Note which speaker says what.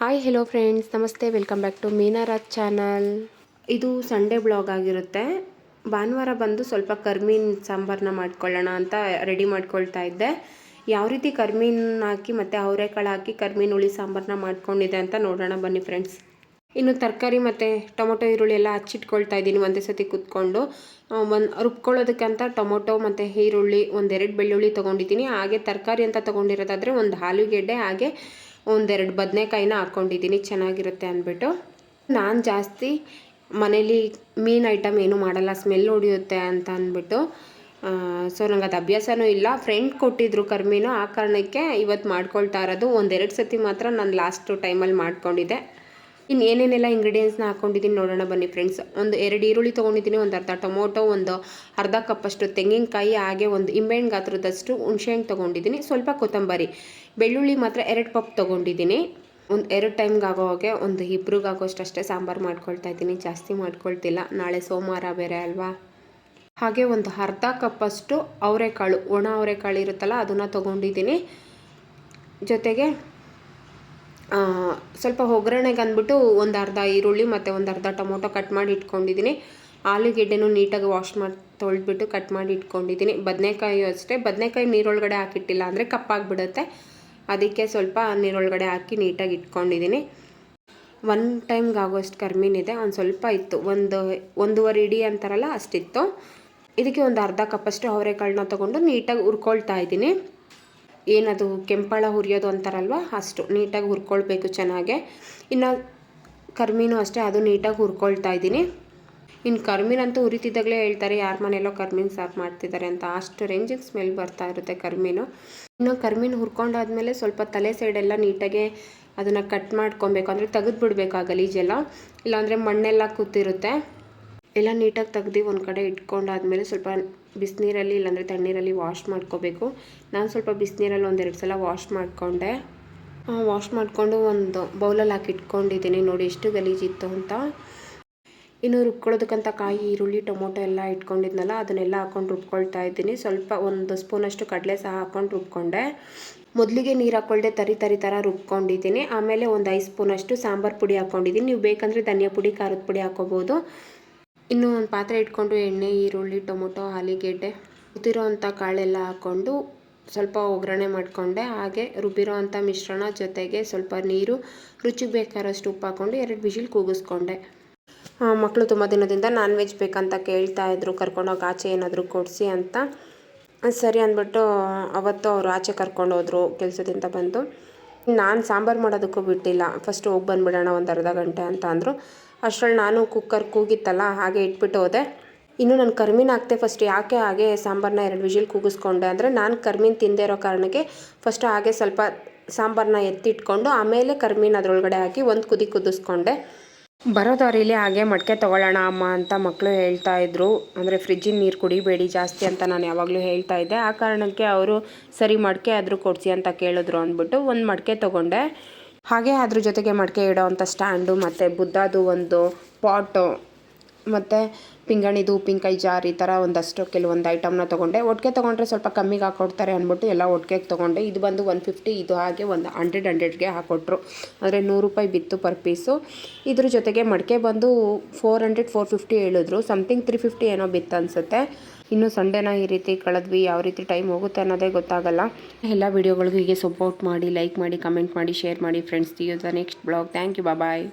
Speaker 1: Hi hello friends ನಮಸ್ತೆ welcome back to Meenaraj channel ಇದು Sunday blog ಆಗಿರುತ್ತೆ. ಭಾನುವಾರ ಬಂದು ಸ್ವಲ್ಪ ಕರ್ಮೀನ್ ಸಾಂಬಾರನ್ನ ಮಾಡ್ಕೊಳ್ಳೋಣ ಅಂತ ರೆಡಿ ಮಾಡ್ಕೊಳ್ತಾ ಇದ್ದೆ. ಯಾವ ರೀತಿ ಕರ್ಮೀನ್ ಹಾಕಿ ಮತ್ತು ಅವರೆಕಾಳು ಹಾಕಿ ಕರ್ಮೀನ್ ಹುಳಿ ಸಾಂಬಾರನ್ನ ಮಾಡ್ಕೊಂಡಿದೆ ಅಂತ ನೋಡೋಣ ಬನ್ನಿ ಫ್ರೆಂಡ್ಸ್ ಇನ್ನು ತರಕಾರಿ ಮತ್ತು ಟೊಮೊಟೊ ಈರುಳ್ಳಿ ಎಲ್ಲ ಹಚ್ಚಿಟ್ಕೊಳ್ತಾ ಇದ್ದೀನಿ ಒಂದೇ ಸತಿ ಕೂತ್ಕೊಂಡು. ಒಂದು ರುಬ್ಕೊಳ್ಳೋದಕ್ಕಂತ ಟೊಮೊಟೊ ಮತ್ತು ಈರುಳ್ಳಿ ಒಂದೆರಡು ಬೆಳ್ಳುಳ್ಳಿ ತೊಗೊಂಡಿದ್ದೀನಿ. ಹಾಗೆ ತರಕಾರಿ ಅಂತ ತೊಗೊಂಡಿರೋದಾದರೆ ಒಂದು ಆಲೂಗೆಡ್ಡೆ ಹಾಗೆ ಒಂದೆರಡು ಬದನೆಕಾಯಿನ ಹಾಕ್ಕೊಂಡಿದ್ದೀನಿ ಚೆನ್ನಾಗಿರುತ್ತೆ ಅಂದ್ಬಿಟ್ಟು. ನಾನು ಜಾಸ್ತಿ ಮನೇಲಿ ಮೀನು ಐಟಮ್ ಏನೂ ಮಾಡಲ್ಲ, ಸ್ಮೆಲ್ ಹೊಡಿಯುತ್ತೆ ಅಂತ ಅಂದ್ಬಿಟ್ಟು. ಸೊ ನಂಗೆ ಅದು ಅಭ್ಯಾಸನೂ ಇಲ್ಲ. ಫ್ರೆಂಡ್ ಕೊಟ್ಟಿದ್ರು ಕರ್ಮೀನು, ಆ ಕಾರಣಕ್ಕೆ ಇವತ್ತು ಮಾಡ್ಕೊಳ್ತಾ ಇರೋದು. ಒಂದೆರಡು ಸತಿ ಮಾತ್ರ ನಾನು ಲಾಸ್ಟು ಟೈಮಲ್ಲಿ ಮಾಡ್ಕೊಂಡಿದ್ದೆ. ಇನ್ನು ಏನೇನೆಲ್ಲ ಇಂಗ್ರೀಡಿಯೆಂಟ್ಸ್ನ ಹಾಕೊಂಡಿದ್ದೀನಿ ನೋಡೋಣ ಬನ್ನಿ ಫ್ರೆಂಡ್ಸ್ ಒಂದು ಎರಡು ಈರುಳ್ಳಿ ತೊಗೊಂಡಿದ್ದೀನಿ, ಒಂದು ಅರ್ಧ ಟೊಮೊಟೊ, ಒಂದು ಅರ್ಧ ಕಪ್ಪಷ್ಟು ತೆಂಗಿನಕಾಯಿ, ಹಾಗೆ ಒಂದು ಇಂಬೆಹಣ್ಣು ಗಾತ್ರದಷ್ಟು ಹುಣಸೆಹಣ್ಣು ತೊಗೊಂಡಿದ್ದೀನಿ. ಸ್ವಲ್ಪ ಕೊತ್ತಂಬರಿ, ಬೆಳ್ಳುಳ್ಳಿ ಮಾತ್ರ ಎರಡು ಪಪ್ ತೊಗೊಂಡಿದ್ದೀನಿ. ಒಂದು ಎರಡು ಟೈಮ್ಗಾಗೋ ಹಾಗೆ ಒಂದು ಇಬ್ರಿಗೆ ಆಗೋಷ್ಟು ಅಷ್ಟೇ ಸಾಂಬಾರು ಮಾಡ್ಕೊಳ್ತಾ ಇದ್ದೀನಿ. ಜಾಸ್ತಿ ಮಾಡ್ಕೊಳ್ತಿಲ್ಲ. ನಾಳೆ ಸೋಮವಾರ ಬೇರೆ ಅಲ್ವಾ? ಹಾಗೆ ಒಂದು ಅರ್ಧ ಕಪ್ಪಷ್ಟು ಅವರೆಕಾಳು, ಒಣ ಅವರೆಕಾಳು ಇರುತ್ತಲ್ಲ, ಅದನ್ನು ತೊಗೊಂಡಿದ್ದೀನಿ. ಜೊತೆಗೆ ಸ್ವಲ್ಪ ಒಗ್ಗರಣೆಗೆ ಅಂದ್ಬಿಟ್ಟು ಒಂದು ಅರ್ಧ ಈರುಳ್ಳಿ ಮತ್ತು ಒಂದು ಅರ್ಧ ಟೊಮೊಟೊ ಕಟ್ ಮಾಡಿ ಇಟ್ಕೊಂಡಿದ್ದೀನಿ. ಆಲೂಗೆಡ್ಡೆನೂ ನೀಟಾಗಿ ವಾಶ್ ಮಾಡಿ, ತೊಳೆದ್ಬಿಟ್ಟು ಕಟ್ ಮಾಡಿ ಇಟ್ಕೊಂಡಿದ್ದೀನಿ. ಬದನೆಕಾಯಿ ಅಷ್ಟೇ. ಬದನೆಕಾಯಿ ನೀರೊಳಗಡೆ ಹಾಕಿಟ್ಟಿಲ್ಲ ಅಂದರೆ ಕಪ್ಪಾಗಿಬಿಡುತ್ತೆ. ಅದಕ್ಕೆ ಸ್ವಲ್ಪ ನೀರೊಳಗಡೆ ಹಾಕಿ ನೀಟಾಗಿ ಇಟ್ಕೊಂಡಿದ್ದೀನಿ. ಒನ್ ಟೈಮ್ಗೆ ಆಗೋಷ್ಟು ಕರ್ಮೀನಿದೆ. ಒಂದು ಸ್ವಲ್ಪ ಇತ್ತು. ಒಂದು, ಒಂದೂವರೆ ಇಡಿ ಅಂತಾರಲ್ಲ ಅಷ್ಟಿತ್ತು. ಇದಕ್ಕೆ ಒಂದು ಅರ್ಧ ಕಪ್ಪಷ್ಟು ಅವರೆಕಾಳನ್ನ ತೊಗೊಂಡು ನೀಟಾಗಿ ಹುರ್ಕೊಳ್ತಾ ಇದ್ದೀನಿ. ಏನದು ಕೆಂಪಳ ಹುರಿಯೋದು ಅಂತಾರಲ್ವ? ಅಷ್ಟು ನೀಟಾಗಿ ಹುರ್ಕೊಳ್ಬೇಕು ಚೆನ್ನಾಗೆ. ಇನ್ನು ಕರ್ಮೀನು ಅಷ್ಟೇ, ಅದು ನೀಟಾಗಿ ಹುರ್ಕೊಳ್ತಾ ಇದ್ದೀನಿ. ಇನ್ನು ಕರ್ಮೀನಂತೂ ಹುರಿತಿದ್ದಾಗಲೇ ಹೇಳ್ತಾರೆ, ಯಾರ ಮನೆಯಲ್ಲೋ ಕರ್ಮೀನ್ ಸಾರು ಮಾಡ್ತಿದ್ದಾರೆ ಅಂತ. ಅಷ್ಟು ರೇಂಜಿಗೆ ಸ್ಮೆಲ್ ಬರ್ತಾ ಇರುತ್ತೆ ಕರ್ಮೀನು. ಇನ್ನು ಕರ್ಮೀನ್ ಹುರ್ಕೊಂಡಾದ್ಮೇಲೆ ಸ್ವಲ್ಪ ತಲೆ ಸೈಡೆಲ್ಲ ನೀಟಾಗೆ ಅದನ್ನು ಕಟ್ ಮಾಡ್ಕೊಬೇಕು. ಅಂದರೆ ತೆಗೆದು ಬಿಡಬೇಕು ಗಲೀಜೆಲ್ಲ ಇಲ್ಲಾಂದರೆ ಮಣ್ಣೆಲ್ಲ ಕೂತಿರುತ್ತೆ. ಎಲ್ಲ ನೀಟಾಗಿ ತೆಗ್ದು ಒಂದು ಕಡೆ ಇಟ್ಕೊಂಡಾದ್ಮೇಲೆ ಸ್ವಲ್ಪ ಬಿಸಿನೀರಲ್ಲಿ ಇಲ್ಲಾಂದರೆ ತಣ್ಣೀರಲ್ಲಿ ವಾಶ್ ಮಾಡ್ಕೋಬೇಕು. ನಾನು ಸ್ವಲ್ಪ ಬಿಸಿನೀರಲ್ಲಿ ಒಂದೆರಡು ಸಲ ವಾಶ್ ಮಾಡಿಕೊಂಡೆ. ವಾಶ್ ಮಾಡಿಕೊಂಡು ಒಂದು ಬೌಲಲ್ಲಿ ಹಾಕಿ ಇಟ್ಕೊಂಡಿದ್ದೀನಿ. ನೋಡಿ ಎಷ್ಟು ಗಲೀಜಿತ್ತು ಅಂತ. ಇನ್ನು ರುಬ್ಕೊಳ್ಳೋದಕ್ಕಂತ ಕಾಯಿ, ಈರುಳ್ಳಿ, ಟೊಮೊಟೊ ಎಲ್ಲ ಇಟ್ಕೊಂಡಿದ್ನಲ್ಲ, ಅದನ್ನೆಲ್ಲ ಹಾಕೊಂಡು ರುಬ್ಕೊಳ್ತಾ ಇದ್ದೀನಿ. ಸ್ವಲ್ಪ ಒಂದು ಸ್ಪೂನಷ್ಟು ಕಡಲೆ ಸಹ ಹಾಕೊಂಡು ರುಬ್ಕೊಂಡೆ. ಮೊದಲಿಗೆ ನೀರು ಹಾಕ್ಕೊಳ್ಳದೆ ತರಿ ತರಿ ಥರ ರುಬ್ಕೊಂಡಿದ್ದೀನಿ. ಆಮೇಲೆ ಒಂದು ಐದು ಸ್ಪೂನಷ್ಟು ಸಾಂಬಾರು ಪುಡಿ ಹಾಕ್ಕೊಂಡಿದ್ದೀನಿ ನೀವು ಬೇಕಂದರೆ ಧನಿಯಾ ಪುಡಿ, ಖಾರದ ಪುಡಿ ಹಾಕೋಬೋದು. ಇನ್ನು ಒಂದು ಪಾತ್ರೆ ಇಟ್ಕೊಂಡು ಎಣ್ಣೆ, ಈರುಳ್ಳಿ, ಟೊಮೊಟೊ, ಆಲೂಗೆಡ್ಡೆ ಉತ್ತಿರೋ ಅಂಥ ಕಾಳೆಲ್ಲ ಹಾಕ್ಕೊಂಡು ಸ್ವಲ್ಪ ಒಗ್ಗರಣೆ ಮಾಡಿಕೊಂಡೆ. ಹಾಗೆ ರುಬ್ಬಿರೋ ಅಂಥ ಮಿಶ್ರಣ ಜೊತೆಗೆ ಸ್ವಲ್ಪ ನೀರು, ರುಚಿಗೆ ಬೇಕಾದಷ್ಟು ಉಪ್ಪು ಹಾಕ್ಕೊಂಡು ಎರಡು ಬಿಸಿಲು ಕೂಗಿಸ್ಕೊಂಡೆ. ಮಕ್ಕಳು ತುಂಬ ದಿನದಿಂದ ನಾನ್ ವೆಜ್ ಬೇಕಂತ ಕೇಳ್ತಾ ಇದ್ರು. ಕರ್ಕೊಂಡೋಗಿ ಆಚೆ ಏನಾದರೂ ಕೊಡಿಸಿ ಅಂತ. ಸರಿ ಅಂದ್ಬಿಟ್ಟು ಅವತ್ತು ಅವರು ಆಚೆ ಕರ್ಕೊಂಡು ಹೋದರು ಕೆಲಸದಿಂದ ಬಂದು. ನಾನು ಸಾಂಬಾರು ಮಾಡೋದಕ್ಕೂ ಬಿಟ್ಟಿಲ್ಲ. ಫಸ್ಟ್ ಹೋಗಿ ಬಂದುಬಿಡೋಣ ಒಂದು ಅರ್ಧ ಗಂಟೆ ಅಂತ ಅಂದರು. ಅಷ್ಟರಲ್ಲಿ ನಾನು ಕುಕ್ಕರ್ ಕೂಗಿತ್ತಲ್ಲ, ಹಾಗೆ ಇಟ್ಬಿಟ್ಟು ಹೋದೆ. ಇನ್ನು ನಾನು ಕರ್ಮಿನ ಹಾಕ್ತೆ ಫಸ್ಟ್ ಯಾಕೆ ಹಾಗೆ ಸಾಂಬಾರನ್ನ ಎರಡು ವಿಜಿಲ್ ಕೂಗಿಸ್ಕೊಂಡೆ ಅಂದರೆ, ನಾನು ಕರ್ಮಿನ ತಿಂದೇ ಇರೋ ಕಾರಣಕ್ಕೆ ಫಸ್ಟ್ ಹಾಗೆ ಸ್ವಲ್ಪ ಸಾಂಬಾರನ್ನ ಎತ್ತಿಟ್ಕೊಂಡು ಆಮೇಲೆ ಕರ್ಮಿನ ಅದರೊಳಗಡೆ ಹಾಕಿ ಒಂದು ಕುದಿ ಕುದಿಸ್ಕೊಂಡೆ. ಬರೋ ದಾರಿಲಿ ಹಾಗೆ ಮಡಿಕೆ ತೊಗೊಳ್ಳೋಣ ಅಮ್ಮ ಅಂತ ಮಕ್ಕಳು ಹೇಳ್ತಾ ಇದ್ರು. ಅಂದರೆ ಫ್ರಿಜ್ಜಿನ ನೀರು ಕುಡಿಬೇಡಿ ಜಾಸ್ತಿ ಅಂತ ನಾನು ಯಾವಾಗಲೂ ಹೇಳ್ತಾ ಇದ್ದೆ. ಆ ಕಾರಣಕ್ಕೆ ಅವರು, ಸರಿ ಮಡಿಕೆ ಆದರೂ ಕೊಡಿಸಿ ಅಂತ ಕೇಳಿದ್ರು ಅಂದ್ಬಿಟ್ಟು ಒಂದು ಮಡಿಕೆ ತೊಗೊಂಡೆ. ಹಾಗೆ ಅದ್ರ ಜೊತೆಗೆ ಮಡಿಕೆ ಇಡೋವಂಥ ಸ್ಟ್ಯಾಂಡು ಮತ್ತು ಬುದ್ಧದು ಒಂದು ಪಾಟು, ಮತ್ತು ಪಿಂಗಣಿದು ಉಪ್ಪಿನಕಾಯಿ ಜಾರ್ ಈ ಥರ ಒಂದಷ್ಟು ಕೆಲವೊಂದು ಐಟಮ್ನ ತೊಗೊಂಡೆ. ಒಟ್ಟಿಗೆ ತೊಗೊಂಡ್ರೆ ಸ್ವಲ್ಪ ಕಮ್ಮಿಗೆ ಹಾಕ್ಕೊಡ್ತಾರೆ ಅಂದ್ಬಿಟ್ಟು ಎಲ್ಲ ಒಟ್ಟಿಗೆ ತೊಗೊಂಡೆ. ಇದು ಬಂದು ಒನ್ ಫಿಫ್ಟಿ ಇದು ಹಾಗೆ ಒಂದು ಹಂಡ್ರೆಡ್ ಹಂಡ್ರೆಡ್ಗೆ ಹಾಕ್ಕೊಟ್ರು ಅಂದರೆ ನೂರು ರೂಪಾಯಿ ಬಿತ್ತು ಪರ್ ಪೀಸು ಇದ್ರ ಜೊತೆಗೆ ಮಡಿಕೆ ಬಂದು ಫೋರ್ ಹಂಡ್ರೆಡ್ ಫೋರ್ ಫಿಫ್ಟಿ ಹೇಳಿದ್ರು. ಸಮಥಿಂಗ್ ತ್ರೀ ಫಿಫ್ಟಿ ಏನೋ ಬಿತ್ತು ಅನಿಸುತ್ತೆ. ಇನ್ನು ಸಂಡೇನ ಈ ರೀತಿ ಕಳೆದ್ವಿ, ಯಾವ ರೀತಿ ಟೈಮ್ ಹೋಗುತ್ತೆ ಅನ್ನೋದೇ ಗೊತ್ತಾಗಲ್ಲ. ಎಲ್ಲ ವಿಡಿಯೋಗಳಿಗೂ ಹೀಗೆ ಸಪೋರ್ಟ್ ಮಾಡಿ ಲೈಕ್ ಮಾಡಿ ಕಮೆಂಟ್ ಮಾಡಿ ಶೇರ್ ಮಾಡಿ friends the next blog thank you bye